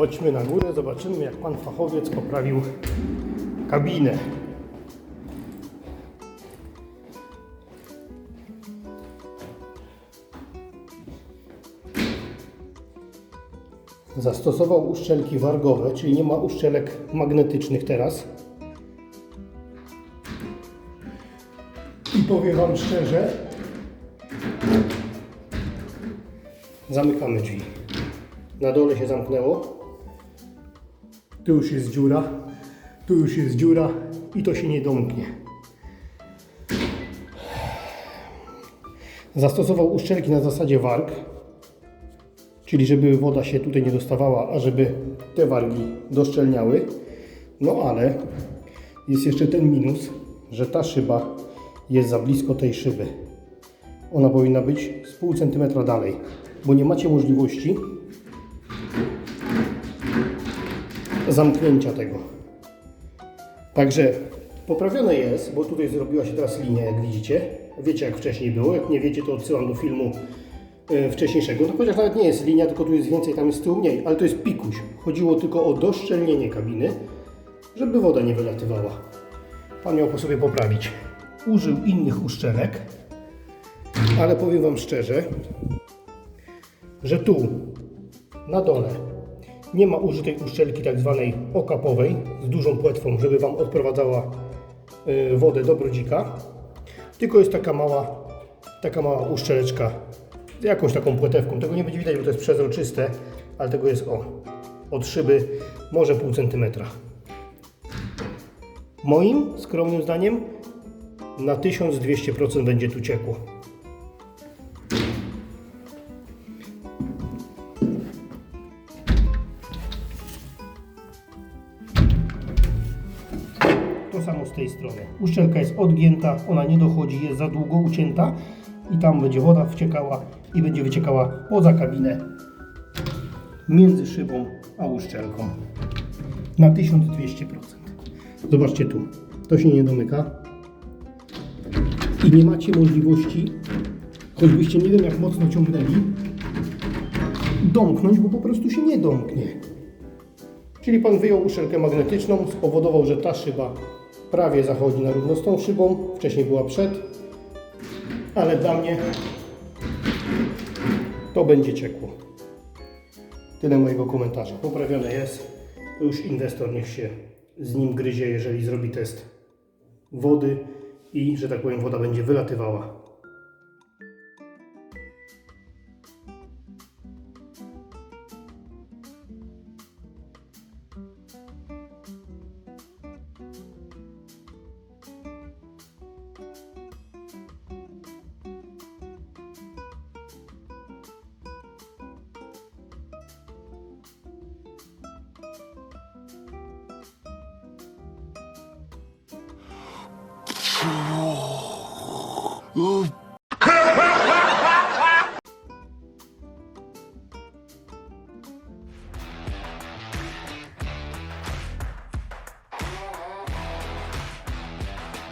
Chodźmy na górę, zobaczymy jak pan fachowiec poprawił kabinę. Zastosował uszczelki wargowe, czyli nie ma uszczelek magnetycznych teraz. Powiem Wam szczerze, zamykamy drzwi. Na dole się zamknęło. Tu już jest dziura, tu już jest dziura i to się nie domknie. Zastosował uszczelki na zasadzie warg, czyli żeby woda się tutaj nie dostawała, a żeby te wargi doszczelniały. No ale jest jeszcze ten minus, że ta szyba jest za blisko tej szyby. Ona powinna być z pół centymetra dalej, bo nie macie możliwości zamknięcia tego. Także poprawione jest, bo tutaj zrobiła się teraz linia, jak widzicie. Wiecie, jak wcześniej było. Jak nie wiecie, to odsyłam do filmu e, wcześniejszego. No chociaż nawet nie jest linia, tylko tu jest więcej, tam jest z tyłu mniej, ale to jest pikuś. Chodziło tylko o doszczelnienie kabiny, żeby woda nie wylatywała. Pan miał po sobie poprawić. Użył innych uszczelek, ale powiem Wam szczerze, że tu na dole nie ma użytej uszczelki tak zwanej okapowej z dużą płetwą, żeby Wam odprowadzała y, wodę do brodzika. Tylko jest taka mała, taka mała uszczeleczka z jakąś taką płetewką. Tego nie będzie widać, bo to jest przezroczyste, ale tego jest o, od szyby może pół centymetra. Moim skromnym zdaniem na 1200% będzie tu ciekło. To samo z tej strony. Uszczelka jest odgięta, ona nie dochodzi, jest za długo ucięta i tam będzie woda wciekała i będzie wyciekała poza kabinę między szybą a uszczelką na 1200%. Zobaczcie tu, to się nie domyka i nie macie możliwości, choćbyście nie wiem jak mocno ciągnęli, domknąć, bo po prostu się nie domknie. Czyli pan wyjął uszczelkę magnetyczną, spowodował, że ta szyba prawie zachodzi na równo z tą szybą. Wcześniej była przed, ale dla mnie to będzie ciekło. Tyle mojego komentarza. Poprawione jest. Już inwestor niech się z nim gryzie, jeżeli zrobi test wody i, że tak powiem, woda będzie wylatywała. Move.